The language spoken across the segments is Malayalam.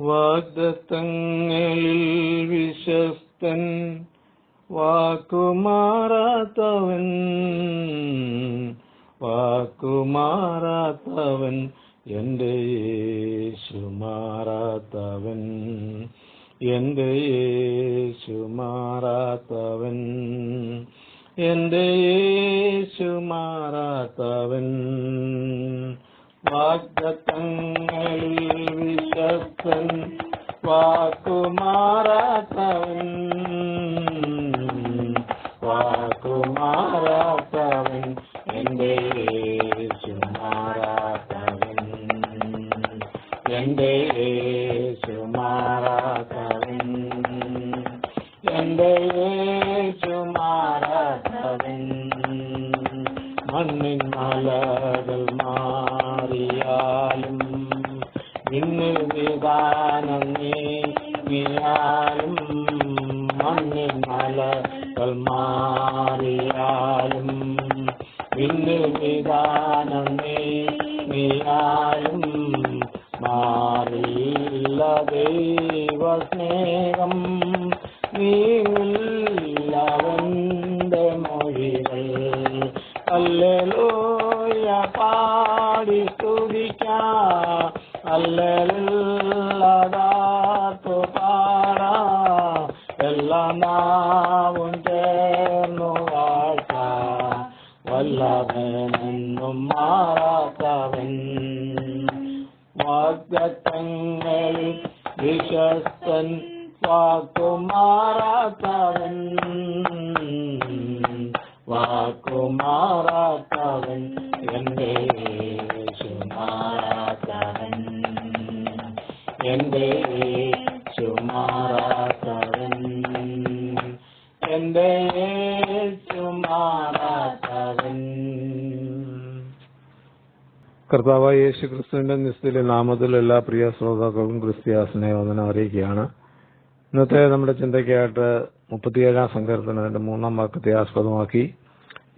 വാഗ്ദത്തങ്ങളിൽ വിശ്വസ്തൻ വാക്കുമാറാത്തവൻ വാക്കുമാറാത്തവൻ എന്റെ യേശു മാറാത്തവൻ എന്റെ യേശു മാറാത്തവൻ എന്റെ യേശു വാഗ്ദത്തങ്ങളിൽ മാറാത്തവൻ മണ്ണിൻ മലകൾ മാറിയാലും ഇന്ന് വിധാനം നീങ്ങിയാലും മണ്ണിൻ മലകൾ മാറിയാലും ഇന്ന് വിധാനം നീങ്ങിയാലും മാറിയില്ല ദൈവസ്നേഹം. അല്ലല്ലാതാത്തു പാട. എല്ലാ നാവും ചേർന്നു വാഴ്ത്താം. വല്ലവനെന്നും മാറാത്തവൻ. വാഗ്ദത്തങ്ങളിൽ വിശ്വസ്തൻ വാക്കുമാറാത്തവൻ. വാക്കുമാറാത്തവൻ എന്റെ സുമാറാ എന്റെ യേശു മാറാത്തവൻ. എന്റെ ചുമാറാത്തവൻ മാറാത്തവൻ. കർത്താവായ യേശു ക്രിസ്തുവിന്റെ നിസ്തുല്യ നാമത്തിൽ എല്ലാ പ്രിയ ശ്രോതാക്കൾക്കും ക്രിസ്ത്യാസിനെ സ്നേഹവന്ദനം അറിയിക്കുകയാണ്. ഇന്നത്തെ നമ്മുടെ ചിന്തയ്ക്കായിട്ട് മുപ്പത്തിയേഴാം സങ്കീർത്തനത്തിന്റെ മൂന്നാം വാക്യത്തെ ആസ്പദമാക്കി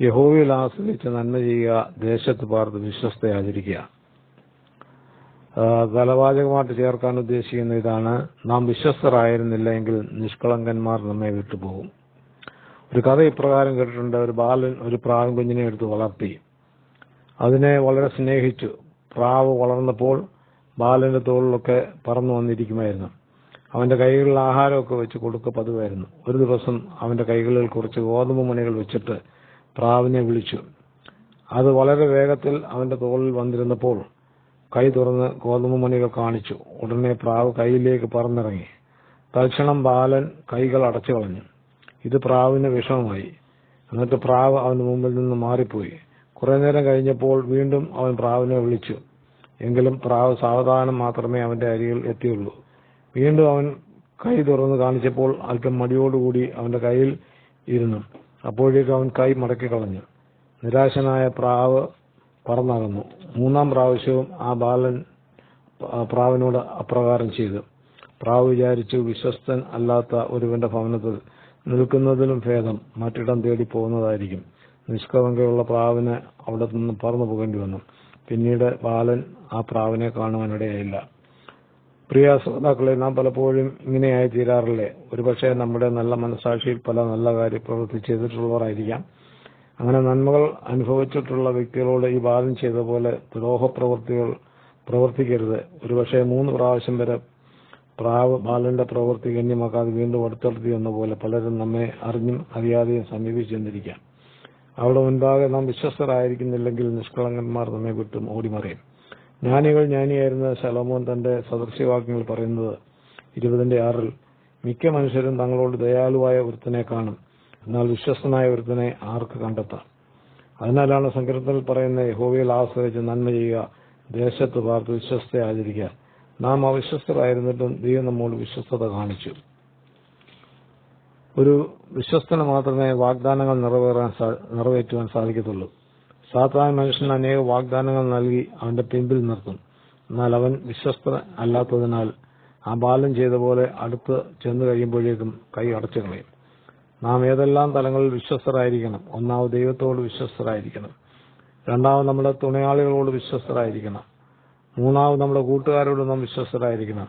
യഹോവയിൽ ആശ്രയിച്ച് നന്മ ചെയ്യുക ദേശത്ത് പാർത്ത് വിശ്വസ്ത ആചരിക്കുക തലവാചകമായിട്ട് ചേർക്കാൻ ഉദ്ദേശിക്കുന്ന ഇതാണ്. നാം വിശ്വസ്തരായിരുന്നില്ല എങ്കിൽ നിഷ്കളങ്കന്മാർ നമ്മെ വിട്ടുപോകും ഒരു കഥ ഇപ്രകാരം കേട്ടിട്ടുണ്ട്. ഒരു ബാലൻ ഒരു പ്രാവും കുഞ്ഞിനെ എടുത്ത് വളർത്തി. അതിനെ വളരെ സ്നേഹിച്ചു. പ്രാവ് വളർന്നപ്പോൾ ബാലന്റെ തോളിലൊക്കെ പറന്നു വന്നിരിക്കുമായിരുന്നു. അവന്റെ കൈകളിൽ ആഹാരമൊക്കെ വെച്ച് കൊടുക്ക പതിവായിരുന്നു. ഒരു ദിവസം അവന്റെ കൈകളിൽ കുറച്ച് ഗോതമ്പ് മണികൾ വെച്ചിട്ട് പ്രാവിനെ വിളിച്ചു. അത് വളരെ വേഗത്തിൽ അവന്റെ തോളിൽ വന്നിരുന്നപ്പോൾ കൈ തുറന്ന് ഗോതമ്പ് മണികൾ കാണിച്ചു. ഉടനെ പ്രാവ് കൈയിലേക്ക് പറന്നിറങ്ങി. തൽക്ഷണം ബാലൻ കൈകൾ അടച്ചു കളഞ്ഞു. ഇത് പ്രാവിന് വിഷമമായി. എന്നിട്ട് പ്രാവ് അവന് മുമ്പിൽ നിന്ന് മാറിപ്പോയി. കുറെ നേരം കഴിഞ്ഞപ്പോൾ വീണ്ടും അവൻ പ്രാവിനെ വിളിച്ചു. എങ്കിലും പ്രാവ് സാവധാനം മാത്രമേ അവന്റെ അരികിൽ എത്തിയുള്ളൂ. വീണ്ടും അവൻ കൈ തുറന്ന് കാണിച്ചപ്പോൾ അല്പം മടിയോടുകൂടി അവന്റെ കയ്യിൽ ഇരുന്നു. അപ്പോഴേക്കും അവൻ കൈ മടക്കി കളഞ്ഞു. നിരാശനായ പ്രാവ് പറന്നകന്നു. മൂന്നാം പ്രാവശ്യവും ആ ബാലൻ പ്രാവിനോട് അപ്രകാരം ചെയ്തു. പ്രാവ് വിചാരിച്ചു വിശ്വസ്തൻ അല്ലാത്ത ഒരുവന്റെ ഭവനത്തിൽ നിൽക്കുന്നതിലും ഭേദം മറ്റിടം തേടി പോകുന്നതായിരിക്കും. നിഷ്കളങ്കയുള്ള പ്രാവിന് അവിടെ നിന്ന് പറന്നു പോകേണ്ടി വന്നു. പിന്നീട് ബാലൻ ആ പ്രാവിനെ കാണുവാനിടയായില്ല. പ്രിയ ശ്രോതാക്കളെ നാം പലപ്പോഴും ഇങ്ങനെയായി തീരാറില്ലേ ഒരുപക്ഷെ നമ്മുടെ നല്ല മനസാക്ഷിയിൽ പല നല്ല കാര്യപ്രവൃത്തി ചെയ്തിട്ടുള്ളവരായിരിക്കാം. അങ്ങനെ നന്മകൾ അനുഭവിച്ചിട്ടുള്ള വ്യക്തികളോട് ഈ ബാലൻ ചെയ്ത പോലെ ദ്രോഹപ്രവൃത്തികൾ പ്രവർത്തിക്കരുത്. ഒരുപക്ഷെ മൂന്ന് പ്രാവശ്യം വരെ പ്രാവ് ബാലന്റെ പ്രവൃത്തി ഗണ്യമാക്കാതെ വീണ്ടും അടുത്തടുത്തി എന്ന പോലെ പലരും നമ്മെ അറിഞ്ഞും അറിയാതെയും സമീപിച്ചെന്നിരിക്കാം അവിടെ മുൻപാകെ നാം വിശ്വസ്തരായിരിക്കുന്നില്ലെങ്കിൽ നിഷ്കളങ്കന്മാർ നമ്മെ വിട്ടും ഓടിമറിയും. ജ്ഞാനികൾ ജ്ഞാനിയായിരുന്ന ശലോമോൻ തന്റെ സദൃശ്യവാക്യങ്ങൾ പറയുന്നത് ഇരുപതിന്റെ ആറിൽ മിക്ക മനുഷ്യരും തങ്ങളോട് ദയാലുവായ ഒരുത്തനെ കാണും. എന്നാൽ വിശ്വസ്തനായ ഒരുത്തനെ ആർക്ക് കണ്ടെത്താം? അതിനാലാണ് സങ്കീർത്തനത്തിൽ പറയുന്ന യഹോവയിൽ ആശ്രയിച്ച് നന്മ ചെയ്യുക ദേശത്ത് പാർത്ത് വിശ്വസ്തയെ ആചരിക്കുക നാം അവിശ്വസ്തരായിരുന്നിട്ടും ദൈവം നമ്മോട് വിശ്വസ്തത കാണിച്ചു. ഒരു വിശ്വസ്തന് മാത്രമേ വാഗ്ദാനങ്ങൾ നിറവേറാൻ നിറവേറ്റുവാൻ സാധിക്കത്തുള്ളൂ. സാത്താൻ മനുഷ്യന് അനേക വാഗ്ദാനങ്ങൾ നൽകി അവന്റെ പിമ്പിൽ നിർത്തും. എന്നാൽ അവൻ വിശ്വസ്ത അല്ലാത്തതിനാൽ ആ ബാലൻ ചെയ്ത പോലെ അടുത്ത് ചെന്നു കഴിയുമ്പോഴേക്കും കൈ അടച്ചു കളയും നാം ഏതെല്ലാം തലങ്ങളിൽ വിശ്വസ്തരായിരിക്കണം? ഒന്നാമത് ദൈവത്തോട് വിശ്വസ്തരായിരിക്കണം. രണ്ടാമത് നമ്മുടെ തുണയാളികളോട് വിശ്വസ്തരായിരിക്കണം. മൂന്നാമത് നമ്മുടെ കൂട്ടുകാരോട് നാം വിശ്വസ്തരായിരിക്കണം.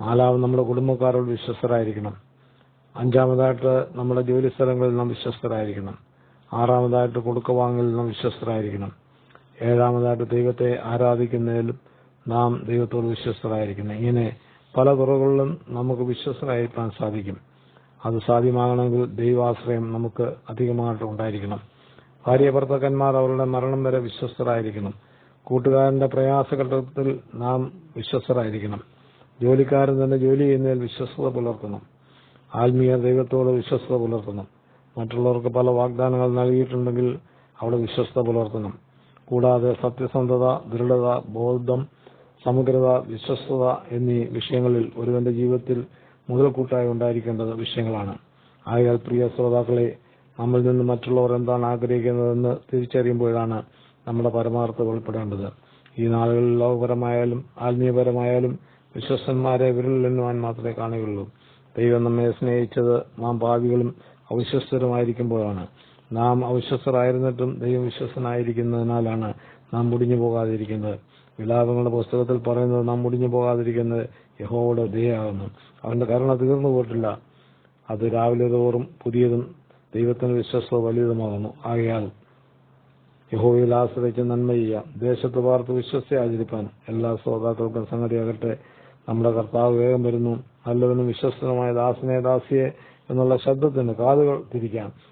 നാലാമത് നമ്മുടെ കുടുംബക്കാരോട് വിശ്വസ്തരായിരിക്കണം. അഞ്ചാമതായിട്ട് നമ്മുടെ ജോലി സ്ഥലങ്ങളിൽ നാം വിശ്വസ്തരായിരിക്കണം. ആറാമതായിട്ട് കൊടുക്ക വാങ്ങലിൽ നാം വിശ്വസ്തരായിരിക്കണം. ഏഴാമതായിട്ട് ദൈവത്തെ ആരാധിക്കുന്നതിലും നാം ദൈവത്തോട് വിശ്വസ്തരായിരിക്കണം. ഇങ്ങനെ പല തുറകളിലും നമുക്ക് വിശ്വസ്തരായിരിക്കാൻ സാധിക്കും. അത് സാധ്യമാകണമെങ്കിൽ ദൈവാശ്രയം നമുക്ക് അധികമായിട്ട് ഉണ്ടായിരിക്കണം. ഭാര്യ ഭർത്താക്കന്മാർ അവരുടെ മരണം വരെ വിശ്വസ്തരായിരിക്കണം. കൂട്ടുകാരന്റെ പ്രയാസഘട്ടത്തിൽ നാം വിശ്വസ്തരായിരിക്കണം. ജോലിക്കാരൻ തന്നെ ജോലി ചെയ്യുന്നതിൽ വിശ്വസ്തത പുലർത്തണം. ആത്മീയ ദൈവത്തോട് വിശ്വസ്തത പുലർത്തണം. മറ്റുള്ളവർക്ക് പല വാഗ്ദാനങ്ങൾ നൽകിയിട്ടുണ്ടെങ്കിൽ അവിടെ വിശ്വസ്തത പുലർത്തണം. കൂടാതെ സത്യസന്ധത ദൃഢത ബോധം സമഗ്രത വിശ്വസ്തത എന്നീ വിഷയങ്ങളിൽ ഒരുവന്റെ ജീവിതത്തിൽ മുതൽക്കൂട്ടായി ഉണ്ടായിരിക്കേണ്ടത് വിഷയങ്ങളാണ്. ആയാൽ പ്രിയ ശ്രോതാക്കളെ നമ്മിൽ നിന്ന് മറ്റുള്ളവർ എന്താണ് ആഗ്രഹിക്കുന്നതെന്ന് തിരിച്ചറിയുമ്പോഴാണ് നമ്മുടെ പരമാർത്ഥ വെളിപ്പെടേണ്ടത്. ഈ നാളുകളിൽ ലോകപരമായാലും ആത്മീയപരമായാലും വിശ്വസന്മാരെ വിരലിലെണ്ണുവാൻ മാത്രമേ കാണുകയുള്ളൂ. ദൈവം നമ്മെ സ്നേഹിച്ചത് നാം ഭാവികളും അവിശ്വസ്തരുമായിരിക്കുമ്പോഴാണ്. നാം അവിശ്വസ്തരായിരുന്നിട്ടും ദൈവം വിശ്വസനായിരിക്കുന്നതിനാലാണ് നാം മുടിഞ്ഞു പോകാതിരിക്കുന്നത് വിലാപങ്ങളുടെ പുസ്തകത്തിൽ പറയുന്നത് നാം മുടിഞ്ഞു പോകാതിരിക്കുന്നത് യഹോയുടെ ദയാകുന്നു അവന്റെ കരുണ തീർന്നു പോയിട്ടില്ല. അത് രാവിലെ തോറും പുതിയതും ദൈവത്തിന് വിശ്വസ്ത വലിയതുമാകുന്നു. ആകയാൽ യഹോവയിൽ ആശ്രയിച്ച് നന്മ ചെയ്യാം. ദേശത്ത് പാർത്ത് വിശ്വസ്ത ആചരിപ്പാൻ എല്ലാ ശ്രോതാക്കൾക്കും സംഗതിയാകട്ടെ. നമ്മുടെ കർത്താവ് വേഗം വരുന്നു. നല്ലവനും വിശ്വസ്തനുമായ ദാസനെ ദാസിയെ എന്നുള്ള ശബ്ദത്തിന് കാതുകൾ തിരിക്കാം.